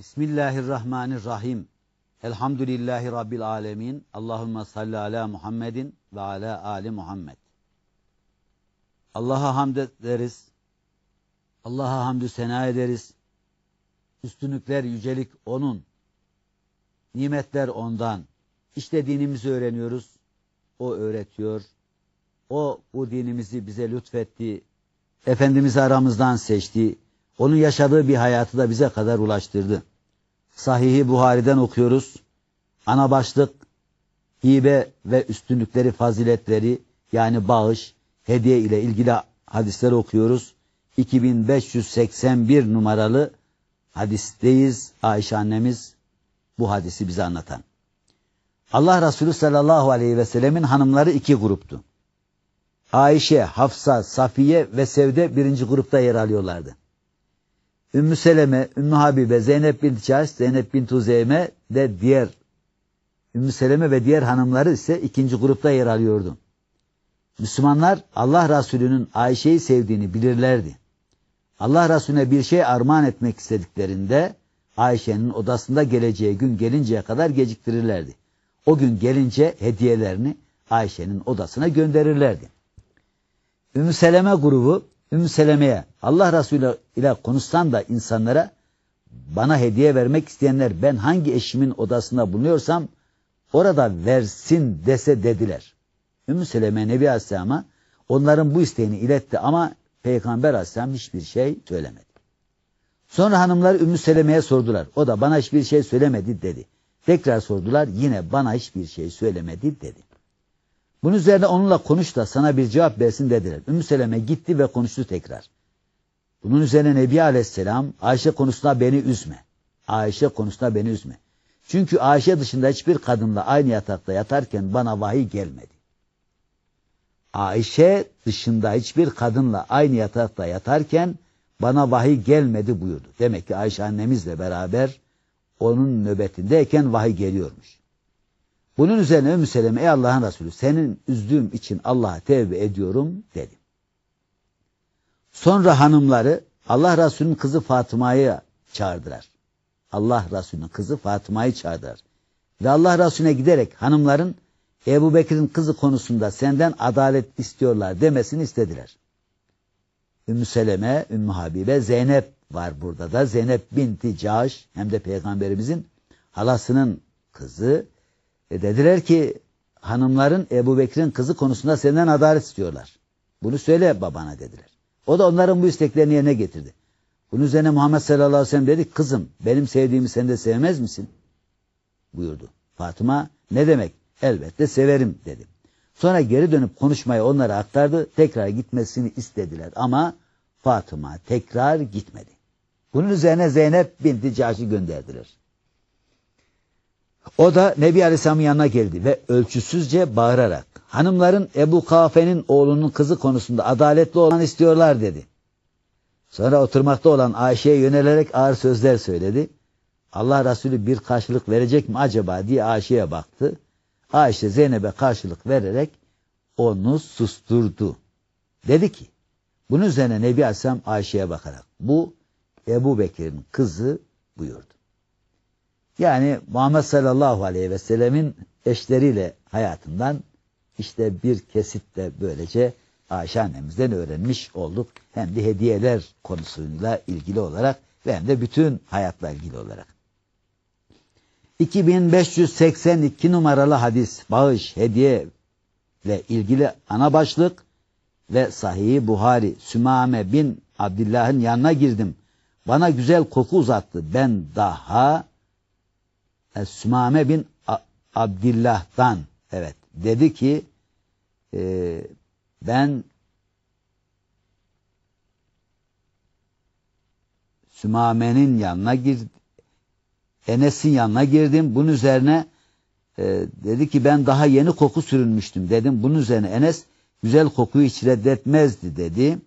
Bismillahirrahmanirrahim. Elhamdülillahi Rabbil alemin. Allahümme salli ala Muhammedin ve ala ali Muhammed. Allah'a hamd ederiz. Allah'a hamdü sena ederiz. Üstünlükler, yücelik O'nun. Nimetler O'ndan. İşte dinimizi öğreniyoruz. O öğretiyor. O bu dinimizi bize lütfetti. Efendimiz'i aramızdan seçti. Onun yaşadığı bir hayatı da bize kadar ulaştırdı. Sahihi Buhari'den okuyoruz. Ana başlık hibe ve üstünlükleri, faziletleri yani bağış, hediye ile ilgili hadisler okuyoruz. 2581 numaralı hadisteyiz. Ayşe annemiz bu hadisi bize anlatan. Allah Resulü sallallahu aleyhi ve sellemin hanımları iki gruptu. Ayşe, Hafsa, Safiye ve Sevde birinci grupta yer alıyorlardı. Ümmü Seleme, Ümmü Habibe, Zeynep bint Çaş, Zeynep bint Uzeyme de diğer Ümmü Seleme ve diğer hanımları ise ikinci grupta yer alıyordu. Müslümanlar Allah Resulü'nün Ayşe'yi sevdiğini bilirlerdi. Allah Resulüne bir şey armağan etmek istediklerinde Ayşe'nin odasında geleceği gün gelinceye kadar geciktirirlerdi. O gün gelince hediyelerini Ayşe'nin odasına gönderirlerdi. Ümmü Seleme grubu Ümmü Allah Resulü ile konuşsan da insanlara bana hediye vermek isteyenler ben hangi eşimin odasında bulunuyorsam orada versin dese dediler. Ümmü Seleme Nebi Aleyhisselam'a onların bu isteğini iletti ama Peygamber Aleyhisselam hiçbir şey söylemedi. Sonra hanımlar Ümmü Seleme'ye sordular. O da bana hiçbir şey söylemedi dedi. Tekrar sordular yine bana hiçbir şey söylemedi dedi. Bunun üzerine onunla konuş da sana bir cevap versin dediler. Ümmü Seleme gitti ve konuştu tekrar. Bunun üzerine Nebi Aleyhisselam Ayşe konusunda beni üzme. Ayşe konusunda beni üzme. Çünkü Ayşe dışında hiçbir kadınla aynı yatakta yatarken bana vahiy gelmedi. Ayşe dışında hiçbir kadınla aynı yatakta yatarken bana vahiy gelmedi buyurdu. Demek ki Ayşe annemizle beraber onun nöbetindeyken vahiy geliyormuş. Bunun üzerine Ümmü Seleme ey Allah'ın Resulü senin üzdüğüm için Allah'a tevbe ediyorum dedi. Sonra hanımları Allah Resulü'nün kızı Fatıma'yı çağırdılar. Allah Resulü'nün kızı Fatıma'yı çağırdılar. Ve Allah Resulüne giderek hanımların Ebu Bekir'in kızı konusunda senden adalet istiyorlar demesini istediler. Ümmü Seleme, Ümmü Habibe, Zeynep var burada da. Zeynep binti Caş hem de peygamberimizin halasının kızı. E dediler ki hanımların Ebu Bekir'in kızı konusunda senden adalet istiyorlar. Bunu söyle babana dediler. O da onların bu isteklerini yerine getirdi. Bunun üzerine Muhammed sallallahu aleyhi ve sellem dedi kızım benim sevdiğimi sen de sevmez misin? buyurdu. Fatıma ne demek? Elbette severim dedi. Sonra geri dönüp konuşmayı onlara aktardı. Tekrar gitmesini istediler ama Fatıma tekrar gitmedi. Bunun üzerine Zeynep binti Caş'ı gönderdiler. O da Nebi Aleyhisselam'ın yanına geldi ve ölçüsüzce bağırarak hanımların Ebu Kafe'nin oğlunun kızı konusunda adaletli olan istiyorlar dedi. Sonra oturmakta olan Ayşe'ye yönelerek ağır sözler söyledi. Allah Resulü bir karşılık verecek mi acaba diye Ayşe'ye baktı. Ayşe Zeynep'e karşılık vererek onu susturdu. Dedi ki, bunun üzerine Nebi Aleyhisselam Ayşe'ye bakarak, bu Ebu Bekir'in kızı buyurdu. Yani Muhammed sallallahu aleyhi ve sellemin eşleriyle hayatından işte bir kesit de böylece Ayşe annemizden öğrenmiş olduk. Hem de hediyeler konusuyla ilgili olarak hem de bütün hayatla ilgili olarak. 2582 numaralı hadis bağış, hediye ile ilgili ana başlık ve Sahih Buhari Sümame bin Abdullah'ın yanına girdim. Bana güzel koku uzattı. Ben daha e, Sümame bin Abdillah'dan evet dedi ki e, ben Sümame'nin yanına girdim. Enes'in yanına girdim. Bunun üzerine e, dedi ki ben daha yeni koku sürünmüştüm dedim. Bunun üzerine Enes güzel kokuyu hiç reddetmezdi dedi.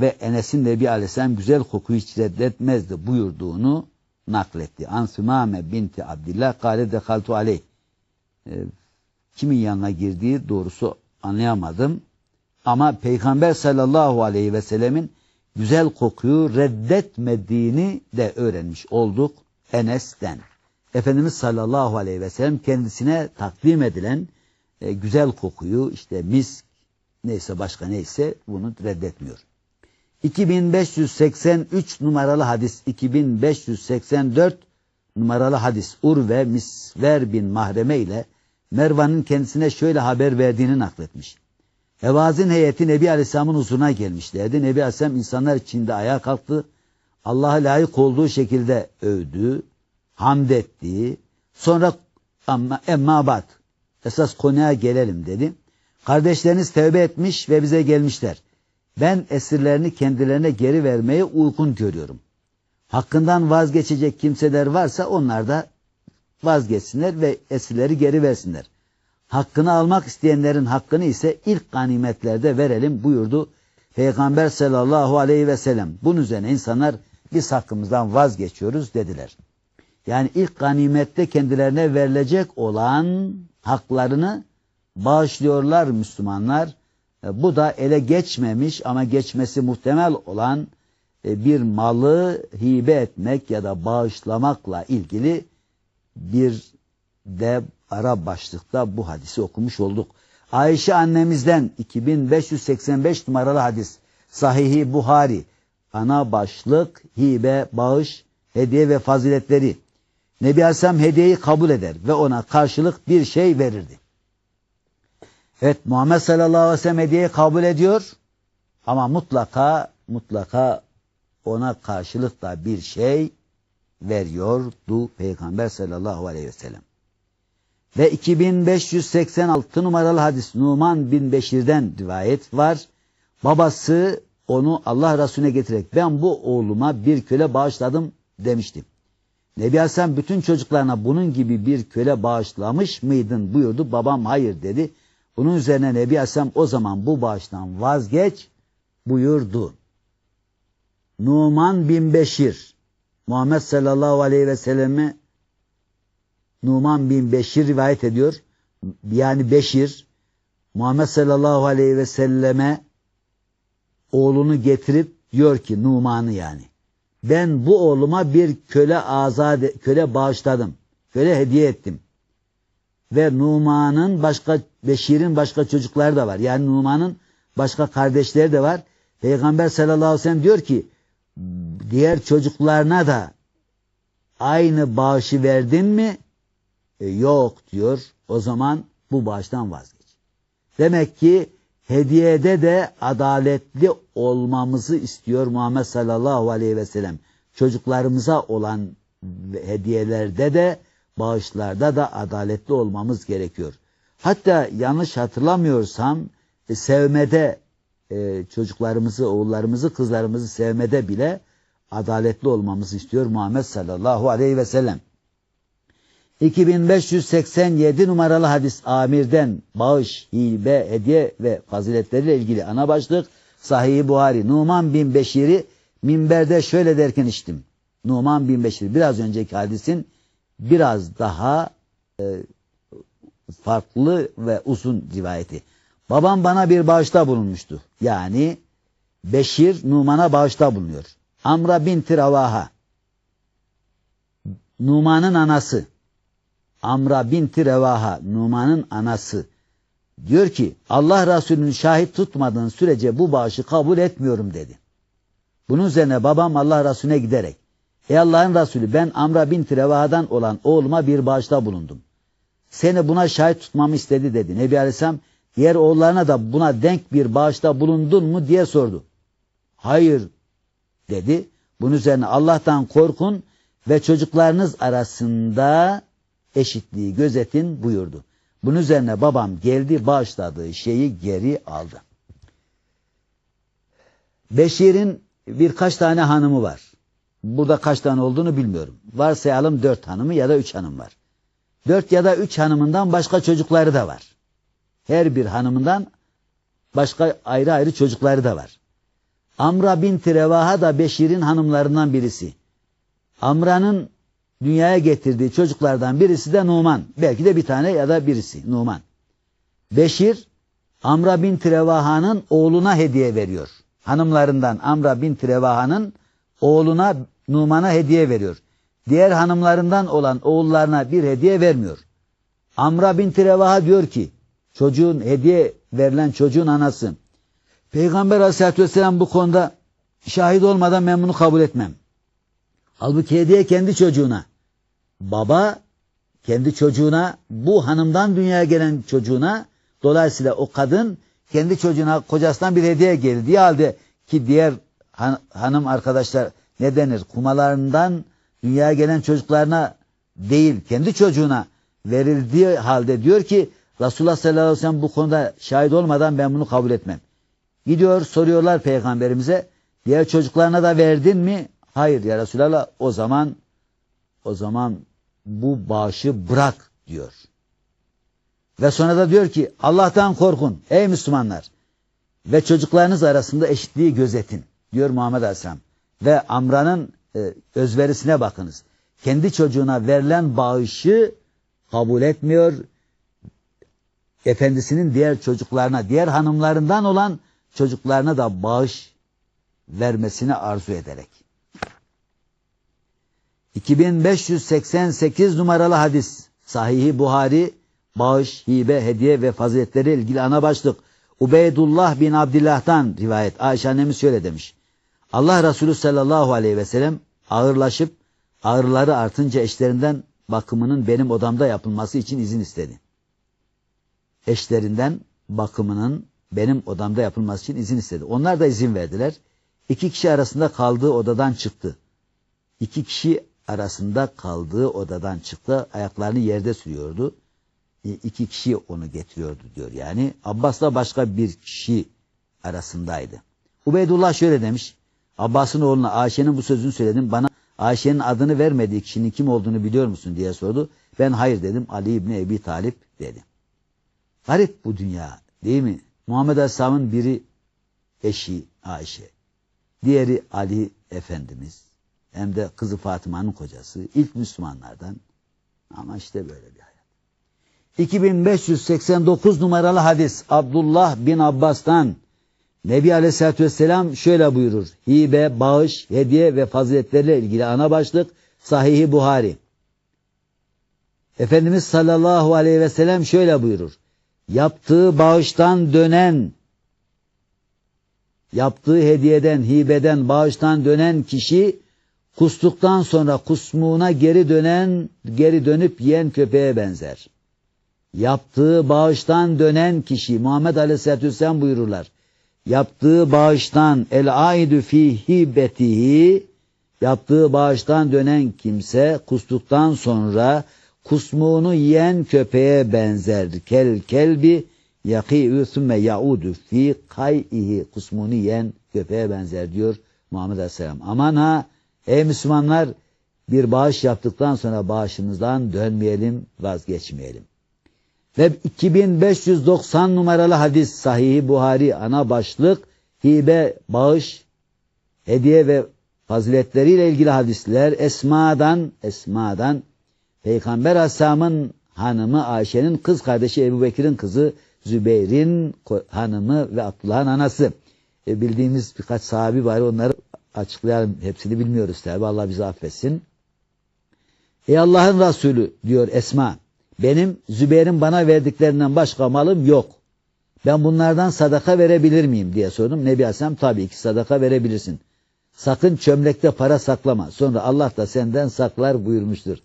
Ve Enes'in Nebi Aleyhisselam güzel kokuyu hiç reddetmezdi buyurduğunu nakletti. An Sümame binti Abdillah kâle dekaltu aleyh. E, kimin yanına girdiği doğrusu anlayamadım. Ama Peygamber sallallahu aleyhi ve sellemin güzel kokuyu reddetmediğini de öğrenmiş olduk. Enes'ten. Efendimiz sallallahu aleyhi ve sellem kendisine takdim edilen e, güzel kokuyu işte mis neyse başka neyse bunu reddetmiyor. 2583 numaralı hadis 2584 numaralı hadis Urve Misver bin Mahreme ile Mervan'ın kendisine şöyle haber verdiğini nakletmiş. Evazin heyeti Nebi Aleyhisselam'ın huzuruna gelmişlerdi. Nebi Aleyhisselam insanlar içinde ayağa kalktı. Allah'a layık olduğu şekilde övdü, hamd etti. Sonra ama emma bat esas konuya gelelim dedi. Kardeşleriniz tevbe etmiş ve bize gelmişler. Ben esirlerini kendilerine geri vermeyi uygun görüyorum. Hakkından vazgeçecek kimseler varsa onlar da vazgeçsinler ve esirleri geri versinler. Hakkını almak isteyenlerin hakkını ise ilk ganimetlerde verelim buyurdu Peygamber sallallahu aleyhi ve sellem. Bunun üzerine insanlar biz hakkımızdan vazgeçiyoruz dediler. Yani ilk ganimette kendilerine verilecek olan haklarını bağışlıyorlar Müslümanlar. E, bu da ele geçmemiş ama geçmesi muhtemel olan e, bir malı hibe etmek ya da bağışlamakla ilgili bir de ara başlıkta bu hadisi okumuş olduk. Ayşe annemizden 2585 numaralı hadis Sahihi Buhari ana başlık hibe, bağış, hediye ve faziletleri. Nebi Aleyhisselam hediyeyi kabul eder ve ona karşılık bir şey verirdi. Evet Muhammed sallallahu aleyhi ve sellem hediyeyi kabul ediyor ama mutlaka mutlaka ona karşılık da bir şey veriyordu Peygamber sallallahu aleyhi ve sellem. Ve 2586 numaralı hadis Numan bin Beşir'den rivayet var. Babası onu Allah Resulüne getirerek ben bu oğluma bir köle bağışladım demişti. Nebi Aleyhisselam bütün çocuklarına bunun gibi bir köle bağışlamış mıydın buyurdu. Babam hayır dedi. Bunun üzerine Nebi Aleyhisselam o zaman bu bağıştan vazgeç buyurdu. Numan bin Beşir Muhammed sallallahu aleyhi ve selleme Numan bin Beşir rivayet ediyor. Yani Beşir Muhammed sallallahu aleyhi ve selleme oğlunu getirip diyor ki Numan'ı yani. Ben bu oğluma bir köle azade, köle bağışladım. Köle hediye ettim. Ve Numan'ın başka Beşir'in başka çocukları da var. Yani Numan'ın başka kardeşleri de var. Peygamber sallallahu aleyhi ve sellem diyor ki diğer çocuklarına da aynı bağışı verdin mi? E, yok diyor. O zaman bu bağıştan vazgeç. Demek ki hediyede de adaletli olmamızı istiyor Muhammed sallallahu aleyhi ve sellem. Çocuklarımıza olan hediyelerde de bağışlarda da adaletli olmamız gerekiyor. Hatta yanlış hatırlamıyorsam e, sevmede e, çocuklarımızı, oğullarımızı, kızlarımızı sevmede bile adaletli olmamızı istiyor Muhammed sallallahu aleyhi ve sellem. 2587 numaralı hadis Amir'den bağış, hibe, hediye ve faziletleriyle ilgili ana başlık Sahih Buhari. Numan bin Beşir'i minberde şöyle derken içtim. Numan bin Beşir biraz önceki hadisin biraz daha e, farklı ve uzun rivayeti. Babam bana bir bağışta bulunmuştu. Yani Beşir Numan'a bağışta bulunuyor. Amra binti Ravaha. Numan'ın anası. Amra binti Revaha, Numan'ın anası. Diyor ki Allah Resulü'nün şahit tutmadığın sürece bu bağışı kabul etmiyorum dedi. Bunun üzerine babam Allah Resulüne giderek Ey Allah'ın Resulü ben Amra binti Revaha'dan olan oğluma bir bağışta bulundum. Seni buna şahit tutmamı istedi dedi. Nebi Aleyhisselam diğer oğullarına da buna denk bir bağışta bulundun mu diye sordu. Hayır dedi. Bunun üzerine Allah'tan korkun ve çocuklarınız arasında eşitliği gözetin buyurdu. Bunun üzerine babam geldi bağışladığı şeyi geri aldı. Beşir'in birkaç tane hanımı var. Burada kaç tane olduğunu bilmiyorum. Varsayalım dört hanımı ya da üç hanım var. Dört ya da üç hanımından başka çocukları da var. Her bir hanımından başka ayrı ayrı çocukları da var. Amra binti Revaha da Beşir'in hanımlarından birisi. Amra'nın dünyaya getirdiği çocuklardan birisi de Numan. Belki de bir tane ya da birisi Numan. Beşir Amra bin Trevaha'nın oğluna hediye veriyor. Hanımlarından Amra bin Trevaha'nın oğluna Numan'a hediye veriyor. diğer hanımlarından olan oğullarına bir hediye vermiyor. Amra binti Revaha diyor ki çocuğun hediye verilen çocuğun anası Peygamber aleyhissalatü vesselam bu konuda şahit olmadan ben bunu kabul etmem. Halbuki hediye kendi çocuğuna. Baba kendi çocuğuna bu hanımdan dünyaya gelen çocuğuna dolayısıyla o kadın kendi çocuğuna kocasından bir hediye geldiği halde ki diğer han, hanım arkadaşlar ne denir kumalarından dünyaya gelen çocuklarına değil kendi çocuğuna verildiği halde diyor ki Resulullah sallallahu aleyhi ve sellem bu konuda şahit olmadan ben bunu kabul etmem. Gidiyor soruyorlar peygamberimize diğer çocuklarına da verdin mi? Hayır ya Resulallah o zaman o zaman bu bağışı bırak diyor. Ve sonra da diyor ki Allah'tan korkun ey Müslümanlar ve çocuklarınız arasında eşitliği gözetin diyor Muhammed Aleyhisselam. Ve Amra'nın e, özverisine bakınız. Kendi çocuğuna verilen bağışı kabul etmiyor. Efendisinin diğer çocuklarına, diğer hanımlarından olan çocuklarına da bağış vermesini arzu ederek. 2588 numaralı hadis. Sahihi Buhari, bağış, hibe, hediye ve faziletleri ilgili ana başlık. Ubeydullah bin Abdillah'tan rivayet. Ayşe annemiz şöyle demiş. Allah Resulü sallallahu aleyhi ve sellem ağırlaşıp ağırları artınca eşlerinden bakımının benim odamda yapılması için izin istedi. Eşlerinden bakımının benim odamda yapılması için izin istedi. Onlar da izin verdiler. İki kişi arasında kaldığı odadan çıktı. İki kişi arasında kaldığı odadan çıktı. Ayaklarını yerde sürüyordu. İki kişi onu getiriyordu diyor. Yani Abbas'la başka bir kişi arasındaydı. Ubeydullah şöyle demiş. Abbas'ın oğluna Ayşe'nin bu sözünü söyledim. Bana Ayşe'nin adını vermediği kişinin kim olduğunu biliyor musun diye sordu. Ben hayır dedim. Ali İbni Ebi Talip dedi. Garip bu dünya değil mi? Muhammed Aleyhisselam'ın biri eşi Ayşe. Diğeri Ali Efendimiz. Hem de kızı Fatıma'nın kocası. ilk Müslümanlardan. Ama işte böyle bir hayat. 2589 numaralı hadis Abdullah bin Abbas'tan Nebi Aleyhisselatü Vesselam şöyle buyurur. Hibe, bağış, hediye ve faziletleriyle ilgili ana başlık Sahih-i Buhari. Efendimiz sallallahu aleyhi ve sellem şöyle buyurur. Yaptığı bağıştan dönen, yaptığı hediyeden, hibeden, bağıştan dönen kişi kustuktan sonra kusmuğuna geri dönen, geri dönüp yiyen köpeğe benzer. Yaptığı bağıştan dönen kişi Muhammed Aleyhisselatü Vesselam buyururlar yaptığı bağıştan el aidu fi hibetihi yaptığı bağıştan dönen kimse kustuktan sonra kusmuğunu yiyen köpeğe benzer. Kel kelbi yaki'ü sümme yaudu fi kay'ihi kusmuğunu yiyen köpeğe benzer diyor Muhammed Aleyhisselam. Aman ha ey Müslümanlar bir bağış yaptıktan sonra bağışımızdan dönmeyelim, vazgeçmeyelim. Ve 2590 numaralı hadis Sahih Buhari ana başlık hibe, bağış, hediye ve faziletleriyle ilgili hadisler Esma'dan Esma'dan Peygamber Aleyhisselam'ın hanımı Ayşe'nin kız kardeşi Ebu Bekir'in kızı Zübeyir'in hanımı ve Abdullah'ın anası. E, bildiğimiz birkaç sahabi var onları açıklayalım. Hepsini bilmiyoruz tabi Allah bizi affetsin. Ey Allah'ın Resulü diyor Esma. Benim Zübeyir'in bana verdiklerinden başka malım yok. Ben bunlardan sadaka verebilir miyim diye sordum. Nebi Aleyhisselam tabii ki sadaka verebilirsin. Sakın çömlekte para saklama. Sonra Allah da senden saklar buyurmuştur.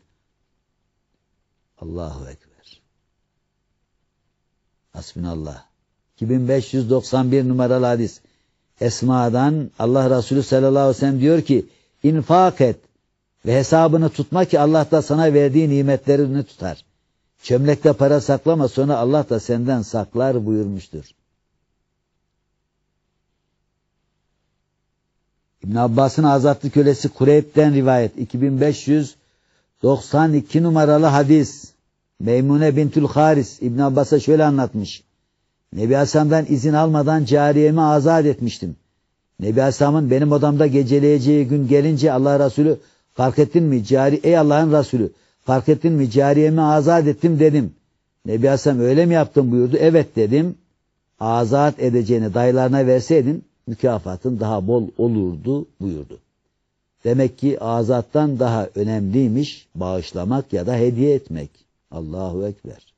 Allahu Ekber. Hasbinallah. 2591 numaralı hadis. Esma'dan Allah Resulü sallallahu aleyhi ve sellem diyor ki infak et ve hesabını tutma ki Allah da sana verdiği nimetlerini tutar. Çömlekte para saklama sonra Allah da senden saklar buyurmuştur. İbn Abbas'ın azatlı kölesi Kureyb'den rivayet 2592 numaralı hadis. Meymune bintül Haris İbn Abbas'a şöyle anlatmış. Nebi Hasan'dan izin almadan cariyemi azat etmiştim. Nebi Hasan'ın benim odamda geceleyeceği gün gelince Allah Resulü fark ettin mi cari ey Allah'ın Resulü Fark ettin mi cariyemi azat ettim dedim. Nebi Hasan öyle mi yaptın buyurdu. Evet dedim. Azat edeceğini dayılarına verseydin mükafatın daha bol olurdu buyurdu. Demek ki azattan daha önemliymiş bağışlamak ya da hediye etmek. Allahu Ekber.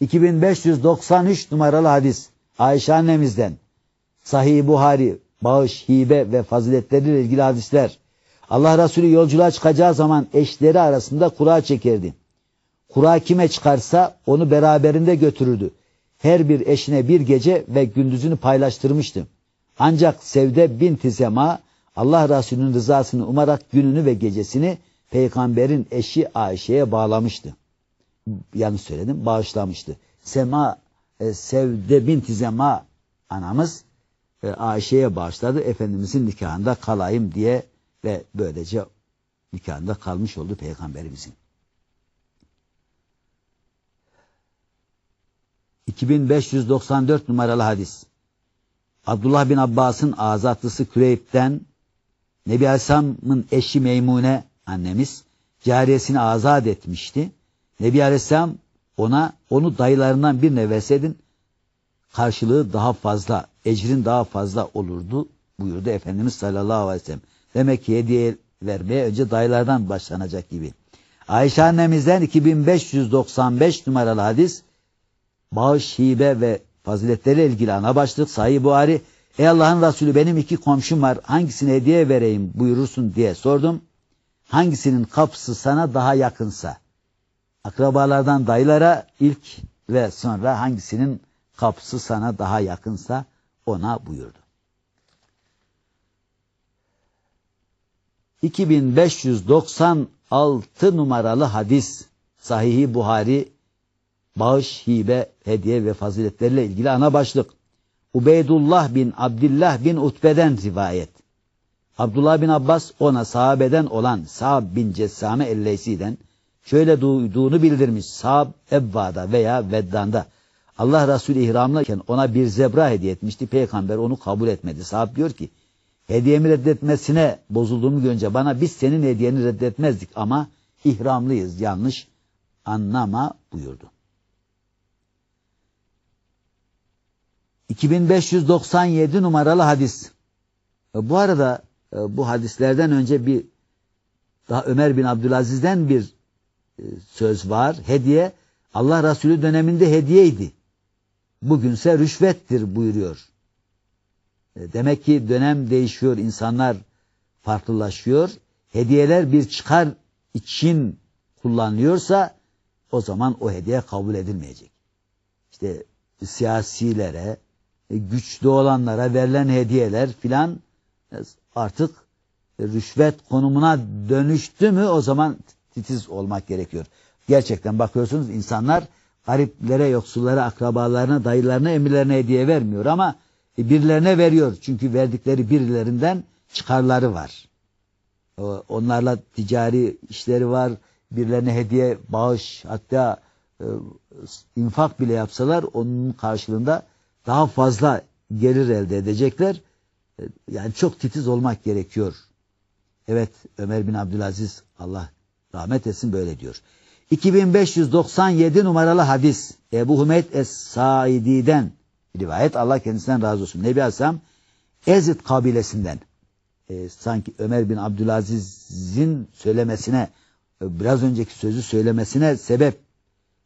2593 numaralı hadis Ayşe annemizden. Sahih Buhari, bağış, hibe ve faziletleriyle ilgili hadisler. Allah Resulü yolculuğa çıkacağı zaman eşleri arasında kura çekerdi. Kura kime çıkarsa onu beraberinde götürürdü. Her bir eşine bir gece ve gündüzünü paylaştırmıştı. Ancak Sevde binti Zema Allah Resulü'nün rızasını umarak gününü ve gecesini peygamberin eşi Ayşe'ye bağlamıştı. Yanlış söyledim, bağışlamıştı. Sema, e, Sevde binti Zema anamız e, Ayşe'ye bağışladı. Efendimizin nikahında kalayım diye ve böylece nikahında kalmış oldu peygamberimizin. 2594 numaralı hadis. Abdullah bin Abbas'ın azatlısı Küreyb'den Nebi Aleyhisselam'ın eşi Meymune annemiz cariyesini azat etmişti. Nebi Aleyhisselam ona onu dayılarından birine verseydin karşılığı daha fazla, ecrin daha fazla olurdu buyurdu Efendimiz sallallahu aleyhi ve sellem. Demek ki hediye vermeye önce dayılardan başlanacak gibi. Ayşe annemizden 2595 numaralı hadis bağış, hibe ve faziletleriyle ilgili ana başlık Sahih Buhari Ey Allah'ın Resulü benim iki komşum var hangisine hediye vereyim buyurursun diye sordum. Hangisinin kapısı sana daha yakınsa akrabalardan dayılara ilk ve sonra hangisinin kapısı sana daha yakınsa ona buyurdu. 2596 numaralı hadis Sahih-i Buhari bağış, hibe, hediye ve faziletleriyle ilgili ana başlık. Ubeydullah bin Abdullah bin Utbe'den rivayet. Abdullah bin Abbas ona sahabeden olan Sa'b bin Cessame Elleysi'den şöyle duyduğunu bildirmiş. Sa'b Ebba'da veya Veddan'da Allah Resulü ihramlıyken ona bir zebra hediye etmişti. Peygamber onu kabul etmedi. Sa'b diyor ki hediyemi reddetmesine bozulduğumu görünce bana biz senin hediyeni reddetmezdik ama ihramlıyız yanlış anlama buyurdu. 2597 numaralı hadis. E, bu arada e, bu hadislerden önce bir daha Ömer bin Abdülaziz'den bir e, söz var. Hediye Allah Resulü döneminde hediyeydi. Bugünse rüşvettir buyuruyor. Demek ki dönem değişiyor, insanlar farklılaşıyor. Hediyeler bir çıkar için kullanılıyorsa o zaman o hediye kabul edilmeyecek. İşte siyasilere, güçlü olanlara verilen hediyeler filan artık rüşvet konumuna dönüştü mü o zaman titiz olmak gerekiyor. Gerçekten bakıyorsunuz insanlar gariplere, yoksullara, akrabalarına, dayılarına, emirlerine hediye vermiyor ama birilerine veriyor. Çünkü verdikleri birilerinden çıkarları var. Onlarla ticari işleri var. Birilerine hediye, bağış hatta e, infak bile yapsalar onun karşılığında daha fazla gelir elde edecekler. E, yani çok titiz olmak gerekiyor. Evet Ömer bin Abdülaziz Allah rahmet etsin böyle diyor. 2597 numaralı hadis Ebu Hümeyd Es-Saidi'den rivayet Allah kendisinden razı olsun. Nebi Aleyhisselam Ezid kabilesinden e, sanki Ömer bin Abdülaziz'in söylemesine e, biraz önceki sözü söylemesine sebep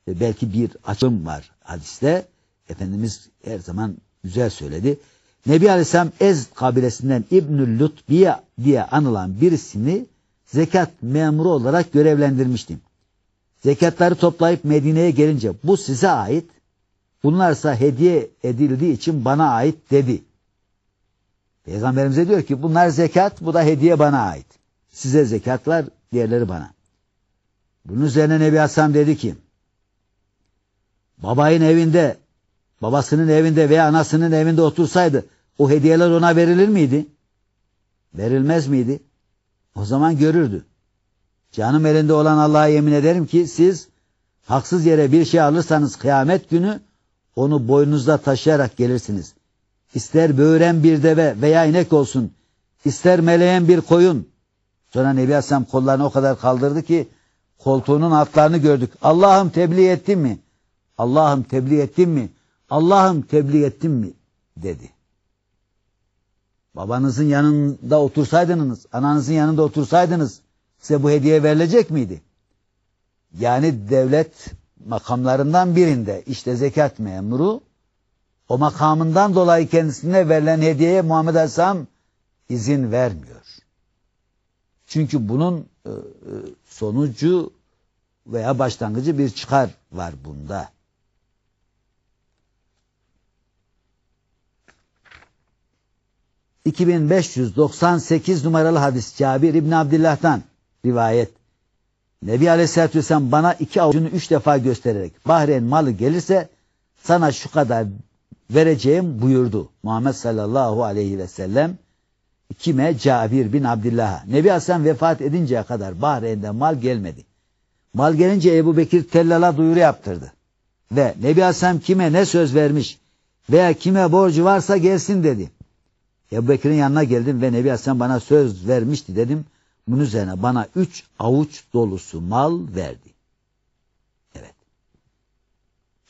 e, belki bir açım var hadiste. Efendimiz her zaman güzel söyledi. Nebi Aleyhisselam Ez kabilesinden İbnül Lutbiye diye anılan birisini zekat memuru olarak görevlendirmiştim. Zekatları toplayıp Medine'ye gelince bu size ait, bunlarsa hediye edildiği için bana ait dedi. Peygamberimize diyor ki bunlar zekat, bu da hediye bana ait. Size zekatlar, diğerleri bana. Bunun üzerine Nebi Hasan dedi ki, babayın evinde babasının evinde veya anasının evinde otursaydı o hediyeler ona verilir miydi? Verilmez miydi? O zaman görürdü. Canım elinde olan Allah'a yemin ederim ki siz haksız yere bir şey alırsanız kıyamet günü onu boynunuzda taşıyarak gelirsiniz. İster böğren bir deve veya inek olsun, ister meleğen bir koyun. Sonra Nebi Aleyhisselam kollarını o kadar kaldırdı ki koltuğunun altlarını gördük. Allah'ım tebliğ ettin mi? Allah'ım tebliğ ettin mi? Allah'ım tebliğ ettim mi? dedi. babanızın yanında otursaydınız, ananızın yanında otursaydınız size bu hediye verilecek miydi? Yani devlet makamlarından birinde işte zekat memuru o makamından dolayı kendisine verilen hediyeye Muhammed Aleyhisselam izin vermiyor. Çünkü bunun e, e, sonucu veya başlangıcı bir çıkar var bunda. ...2598 numaralı hadis Cabir İbni Abdillah'tan rivayet. Nebi Aleyhisselatü Vesselam bana iki avucunu üç defa göstererek... ...Bahreyn malı gelirse sana şu kadar vereceğim buyurdu. Muhammed sallallahu aleyhi ve sellem kime? Cabir bin Abdillah'a. Nebi Hasan vefat edinceye kadar Bahreyn'de mal gelmedi. Mal gelince Ebu Bekir tellala duyuru yaptırdı. Ve Nebi Hasan kime ne söz vermiş veya kime borcu varsa gelsin dedi. Ebu Bekir'in yanına geldim ve Nebi Hasan bana söz vermişti dedim. Bunun üzerine bana üç avuç dolusu mal verdi. Evet.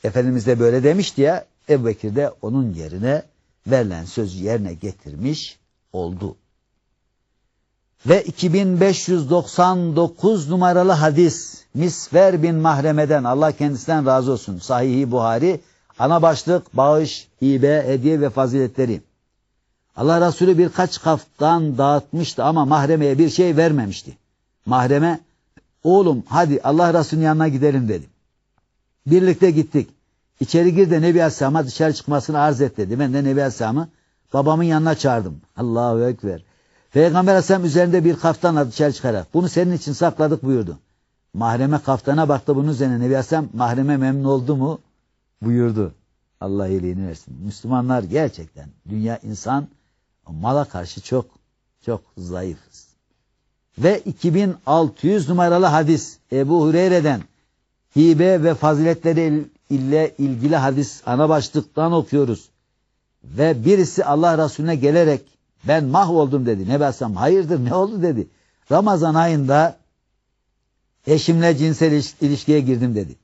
Efendimiz de böyle demişti ya Ebu Bekir de onun yerine verilen sözü yerine getirmiş oldu. Ve 2599 numaralı hadis Misver bin Mahreme'den Allah kendisinden razı olsun. Sahih-i Buhari ana başlık bağış, hibe, hediye ve faziletleri. Allah Resulü birkaç kaftan dağıtmıştı ama mahremeye bir şey vermemişti. Mahreme oğlum hadi Allah Resulü'nün yanına gidelim dedi. Birlikte gittik. İçeri gir de Nebi Aleyhisselam'a dışarı çıkmasını arz et dedi. Ben de Nebi Aleyhisselam'ı babamın yanına çağırdım. Allahu Ekber. Peygamber Aleyhisselam üzerinde bir kaftanla dışarı çıkarak bunu senin için sakladık buyurdu. Mahreme kaftana baktı bunun üzerine Nebi Aleyhisselam mahreme memnun oldu mu buyurdu. Allah iyiliğini versin. Müslümanlar gerçekten dünya insan mala karşı çok çok zayıfız. Ve 2600 numaralı hadis Ebu Hureyre'den hibe ve faziletleri ile ilgili hadis ana başlıktan okuyoruz. Ve birisi Allah Resulüne gelerek ben mahvoldum dedi. Ne bersem hayırdır ne oldu dedi. Ramazan ayında eşimle cinsel ilişkiye girdim dedi.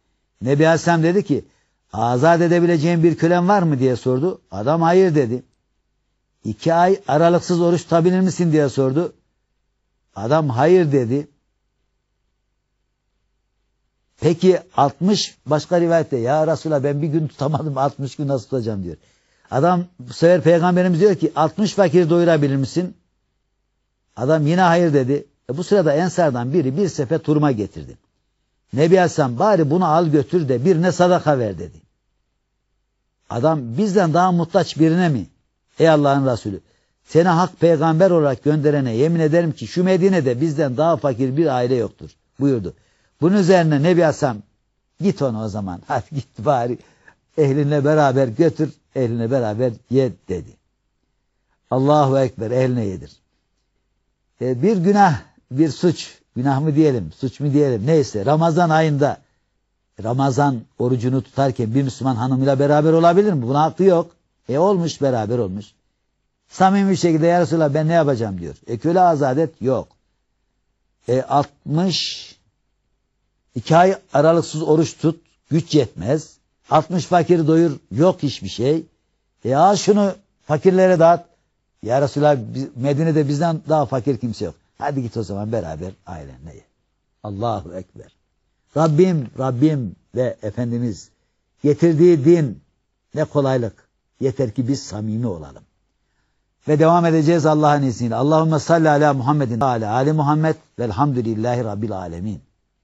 Nebi Aleyhisselam dedi ki azat edebileceğin bir kölen var mı diye sordu. Adam hayır dedi. İki ay aralıksız oruç tutabilir misin diye sordu. Adam hayır dedi. Peki 60 başka rivayette ya Resulallah ben bir gün tutamadım 60 gün nasıl tutacağım diyor. Adam bu sefer peygamberimiz diyor ki 60 fakir doyurabilir misin? Adam yine hayır dedi. E bu sırada Ensardan biri bir sepet turma getirdi. Nebi Hasan bari bunu al götür de birine sadaka ver dedi. Adam bizden daha muhtaç birine mi? Ey Allah'ın Resulü seni hak peygamber olarak gönderene yemin ederim ki şu Medine'de bizden daha fakir bir aile yoktur buyurdu. Bunun üzerine Nebi Hasan git onu o zaman hadi git bari ehlinle beraber götür ehline beraber ye dedi. Allahu Ekber ehline yedir. E, bir günah bir suç günah mı diyelim suç mu diyelim neyse Ramazan ayında Ramazan orucunu tutarken bir Müslüman hanımıyla beraber olabilir mi? Buna hakkı yok. E olmuş beraber olmuş. Samimi şekilde ya Resulallah ben ne yapacağım diyor. E köle azadet yok. E 60 iki ay aralıksız oruç tut güç yetmez. 60 fakiri doyur yok hiçbir şey. E al şunu fakirlere dağıt. Ya Resulallah Medine'de bizden daha fakir kimse yok. Hadi git o zaman beraber ailenle ye. Allahu Ekber. Rabbim, Rabbim ve Efendimiz getirdiği din ne kolaylık. Yeter ki biz samimi olalım. Ve devam edeceğiz Allah'ın izniyle. Allahümme salli ala Muhammedin ala Ali Muhammed velhamdülillahi Rabbil alemin.